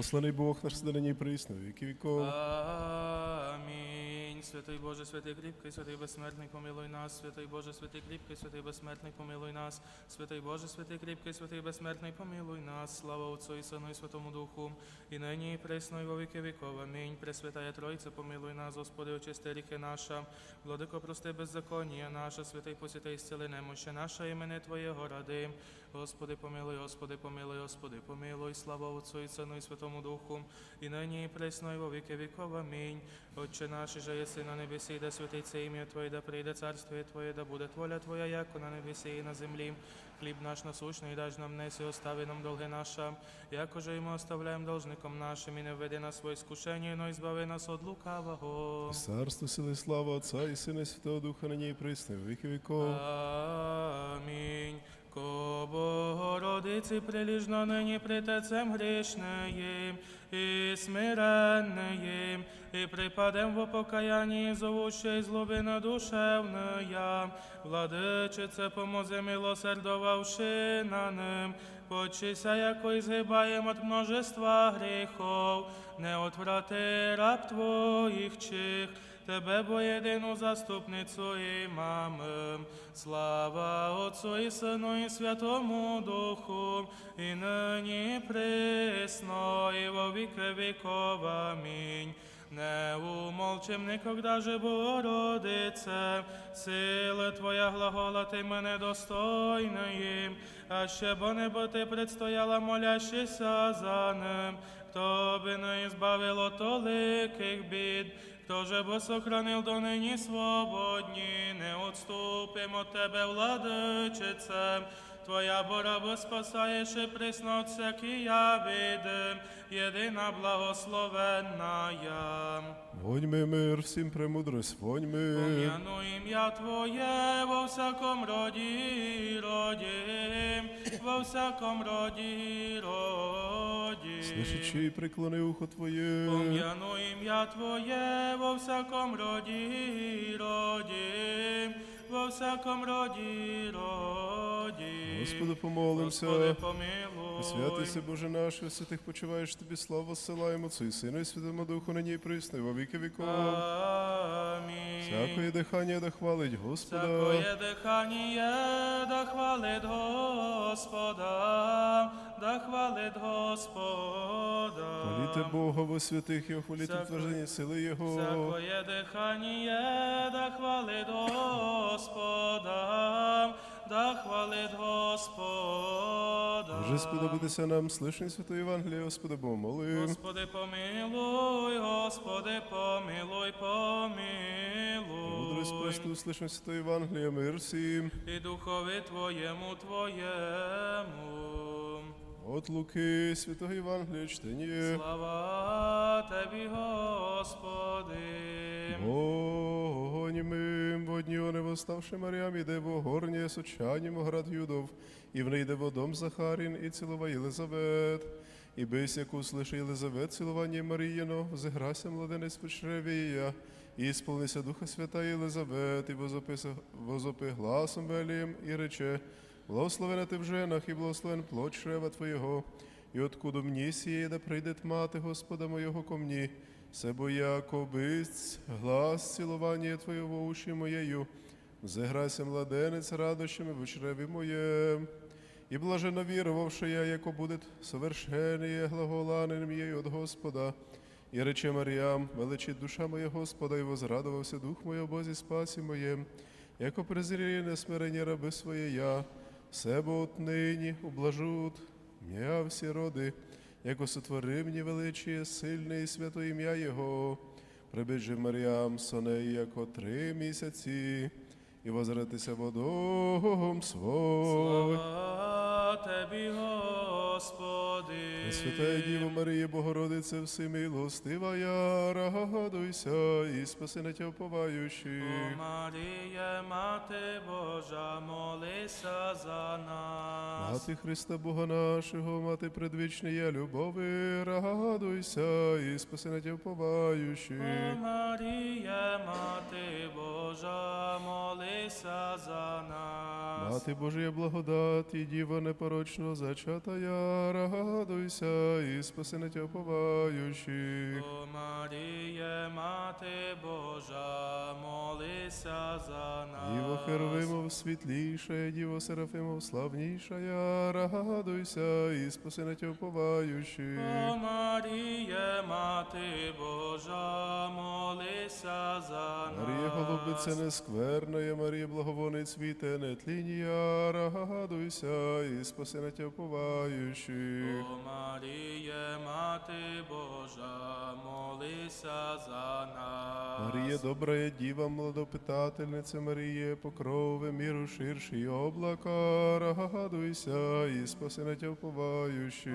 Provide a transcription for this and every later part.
Посланий Бог наш нині присно, віки віков. Амінь. Святий Боже, святий кріпкий, святий безсмертний, помилуй нас. Святий Боже, святий кріпкий, святий безсмертний, помилуй нас. Святий Боже, святий кріпкий, святий безсмертний, помилуй нас. Слава Отцу і Сину і Святому Духу. І нині і присно, і во віки віков. Амінь. Пресвятая Тройця, помилуй нас, Господи, очисти ріхи наша. Владико, прости беззаконія наша, святий посвятий, зціли немощі наша, імени Твоєго ради. Господи, помилуй, Господи, помилуй, Господи, помилуй. Слава Отцу і Сину і Святому Духу. І нині і присно, і во віки віков. Амінь. Отче наш, же єси на небесі, да святиться ім'я Твоє, да прийде царствіє Твоє, да буде воля Твоя, яко на небесі і на землі. Хліб наш насущний, даж нам несі, остави нам долги наша, якоже і ми оставляємо должником нашим, і не введи нас в іскушення, но і збави нас від лукавого. Царство, сили, слава Отця і Сина Святого Духа нині і присно, віки віков. Амінь. Богородиці приліжно нині притецем грішнеїм і смиреннеїм, і припадем в покаянні, зовущей злобина душевная. Владичице, помози милосердовавши на ним, почися, яко і згибаєм от множества гріхов, не отврати раб твоїх чих, Тебе, бо єдину заступницю і мамим. Слава Отцу і Сину і Святому Духу, і нині присно, і во віки віков. Амінь. Не умолчим никогда же, Богородице, сила Твоя глаголати мене достойним, а ще бо небо ти предстояла, молящися за ним, хто би не избавило толиких бід, хто же бо сохранив до нині свободні, не отступимо тебе, владичице. Твоя бораба спасаєш і присно от всякія видим, єдина благословенна я. Воньми мир, всім премудрость, воньми. Пом'яну ім'я Твоє во всяком роді, роді, во всяком роді, роді. Слышачи і преклони ухо Твоє. Пом'яну ім'я Твоє во всяком роді, роді, во всяком роді, роді. Господу помолимся. Господи, помилуй. Святися, Боже наш, у святих почуваєш тобі славу, силаємо Отцю і Сину і Святому Духу нині і присно, і во віки віков. Амінь. Дихання да хвалить Господа. Всякое дихання да хвалить Господа, да хвалить Господа. Хваліте Бога во святих його, хваліте Всякої- сили Його. Всякое дихання да хвалить Господа, да хвалить Господа. Боже, сподобатися нам, слышні святої Євангелія, Господа Бога молим. Господи, помилуй, Господи, помилуй, помилуй. Мудрость просто услышим святої Євангелія, мир всім. і духові Твоєму Твоєму. От Луки, святого Євангелія, чтення. Слава Тебі, Господи. Огонімим водню не восставши Маріам, іде в горні сочанім град Юдов, і в неї йде в дом Захарін, і цілова Єлизавет. І бись, яку услыши Єлизавет, цілування Маріяно, зіграся младенець по чреві і сповнися Духа Свята Єлизавет, і возопи, гласом велім, і рече, благословена ти в женах, і благословен плод чрева Твоєго, і откуда мені сіє, да прийде мати Господа моєго ко мені, Себо якобиць, глас цілування Твоє уші моєю, зіграйся младенець радощами в чреві моєм. І блаженно вірувавши я, яко буде совершеніє глаголаним її от Господа. І рече Маріам, величить душа моя Господа, і возрадувався дух мой Бозі спасі моєм, яко презріє несмирення раби своє я, себо отнині ублажут м'я всі роди, яко сотвори мені величіє сильне і свято ім'я Його. Прибіжи Маріам соней, яко три місяці, і возвратися водогом. Слава Тобі, Господи. Святая Діво Марія, Богородице, всемилостива, я радуйся і спаси на тя О. Маріє, Мати Божа, молися за нас. Мати Христа Бога нашого, мати предвічної любови, радуйся і спаси на тя О уповаючи. Маріє, Мати Божа, молися за нас. Нас. Мати Божия благодаті, Діва непорочно зачатая, радуйся і спаси на тя уповаючих. О Маріє, Мати Божа, молися за нас. Діво Херовимов світліша, Діво Серафимов славніша, я, радуйся і спаси на тя уповаючих. О Маріє, Мати Божа, молися за нас. Марія голубице нескверная, Марія благовонний цвіте нетлінія, радуйся і спаси на тя уповаючих. О Маріє, Мати Божа, молися за нас. Марія, добрая діва, младопитательниця Марія, покрови міру ширші облака, радуйся і спаси на тя О уповаючих.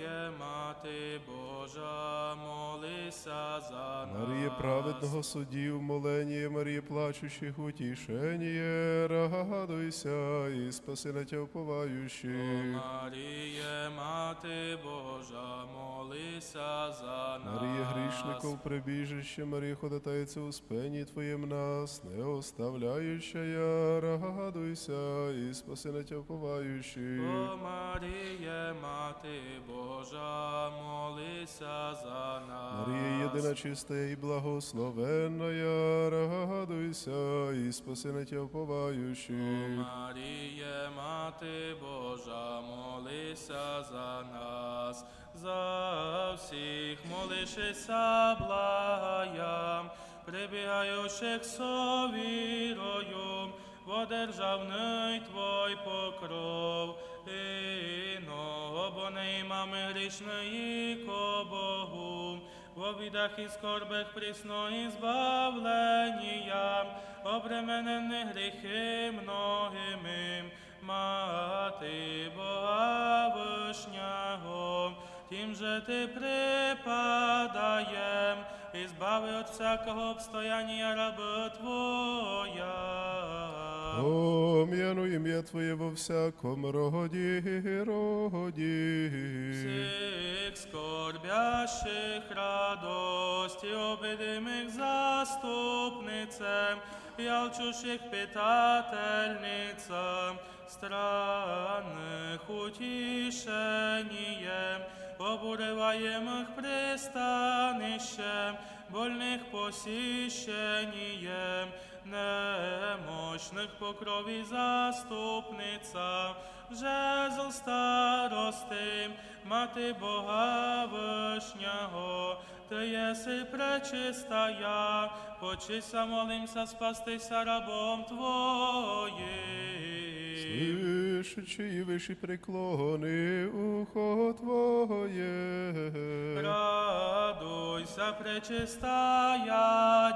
Маріє, Мати Божа, молися за нас. Марія праведного судів, молення, Марія плачущих утішення, радуйся і спаси на тя О уповаючих. Маріє, Мати Божа, молися за нас. Марія грішников прибіжище, Марія ходатайця у спині Твоєм нас, не оставляюча я, радуйся і спаси на тя уповаючих. О Маріє, Мати Божа, молися за нас. Марія єдина чиста і благословенна, радуйся і спаси на тя О уповаючих. Маріє, Мати Божа, молися за нас. За всіх молишися благаям, прибігаючих совірою, во державний Твой покров, іного, бо не імами грішної ко Богу, во бідах і скорбах прісної збавлення, обременених гріхи многими, мати Бога вишнього, тим же ти припадаєм, і збави від всякого обстояння раби Твоя. Пом'яну ім'я Твоє во всяком роді, роді. Всіх скорбящих радості, обидимих заступницем, ялчущих питательницям, странних утішенієм, обуреваємих пристанищем, больних посіщенієм, немощних покрові заступниця, жезл старости, мати Бога вишнього, ти єси пречистая, почися, молимся, спастися рабом Твоїм. Слышачи і виші преклони ухо Твоє. Радуйся, пречистая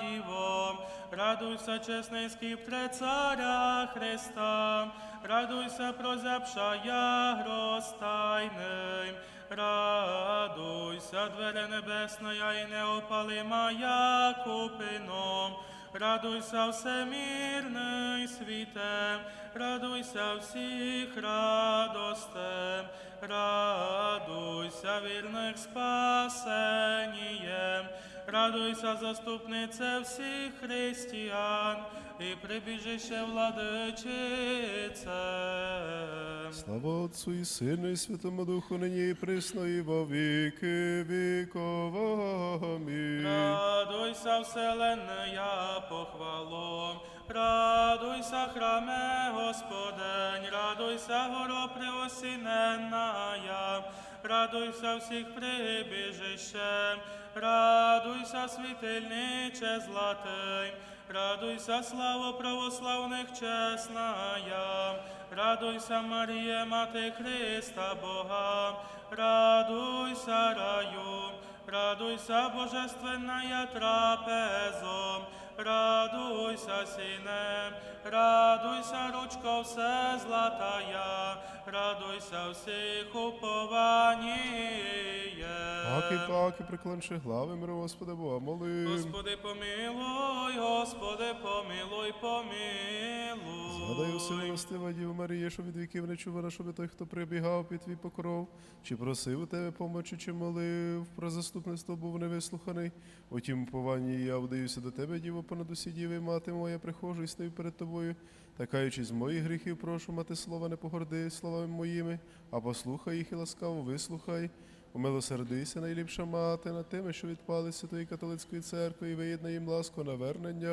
Діво, радуйся, чесний скіптре царя Христа, радуйся, прозябшая гростайним, радуйся, двере небесная і неопалимая купином, радуйся, всемірний світе, радуйся всіх радостем, радуйся вірних спасенієм, радуйся, заступнице всіх християн, і прибіжище владичице. Слава Отцу і Сину, і Святому Духу, нині і присно, і во віки віков. Амінь. Радуйся, вселенная похвалом, радуйся, храме Господень, радуйся, горо преосіненная, радуйся всіх прибіжищем, радуйся, світильниче златий, радуйся, слава православних чесная, радуйся, Марія, Мати Христа Бога, радуйся, раю, Радуйся, божественная трапезо, радуйся, сине, радуйся, ручко все златая, радуйся всіх упованіє. Паки, паки, приклонши глави, миру Господа Бога, моли. Господи помилуй, Господи помилуй, помилуй. Дай усе милостива Діва Марія, що від віків не чувана, щоб той, хто прибігав під твій покров, чи просив у тебе помочі, чи молив, про заступництво був невислуханий. Утім, пованні я вдаюся до тебе, Діво, понад усі діви, мати моя, прихожу і стою перед тобою. Та з моїх гріхів, прошу мати слова, не погорди словами моїми, а послухай їх і ласкаво вислухай. Умилосердися, найліпша мати, над тими, що відпали Святої католицької церкви, і виєднай їм ласку навернення.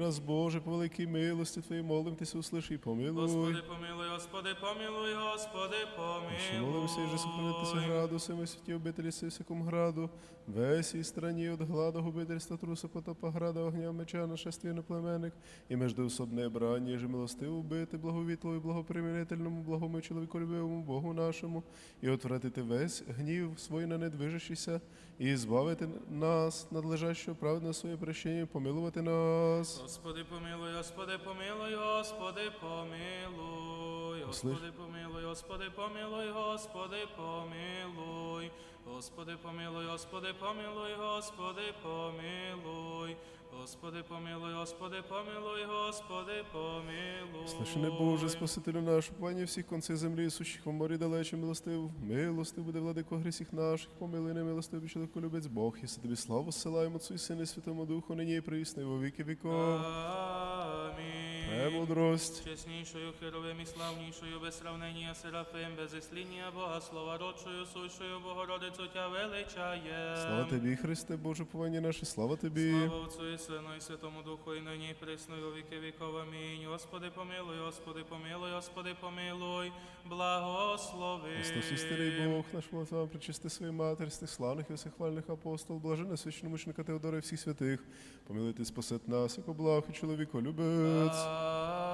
Нас, Боже, по великій милості Твоїй молим, Ти услиши і помилуй. Господи, помилуй, Господи, помилуй, Господи, помилуй. молимося, і же сохранитися граду, семи святі обителі всякому граду, весь і страні от гладу губительства труса потопа града, огня меча, нашествия племенник, і междоусобне брання, же милостиво вбити, благовітло і благопримирительному, благому чоловіколюбивому Богу нашому, і отвратити весь гнів свій на недвижащийся, і збавити нас, надлежащого праведне своє прощення, і помилувати нас. Господи, помилуй, Господи, помилуй, Господи, помилуй. Господи, помилуй, Господи, помилуй, Господи, помилуй. Господи, помилуй, Господи, помилуй, Господи, помилуй. Господи, помилуй, Господи, помилуй, Господи, помилуй. Слышане Боже, Спасителю наш, пані всіх конців землі, сущих у морі далече, милостив, милостив буде владико грісіх наших, помилуй немилостив, чоловіко любець Бог, і тобі славу силаємо Отцу і Сину і Святому Духу, нині і присно, і во віки віков. Амінь. Премудрость. Чеснішою, херовим і славнішою, без сравнення Серафим, без ісління Бога, слова родшою, сущою, Богородицю тя величає. Слава тобі, Христе, Боже, повинні наші, слава тобі. Слава Отцу і Сину і Святому Духу, і нині, і присно, віки віков. Амінь. Господи, помилуй, Господи, помилуй, Господи, помилуй, благослови. Христос істинний Бог, наш молитва, причисти своїй матері, з тих славних і всехвальних апостол, блаженна священномучника Теодора і всіх святих, помилуйте, спасет нас, як благ і чоловіко любець. love.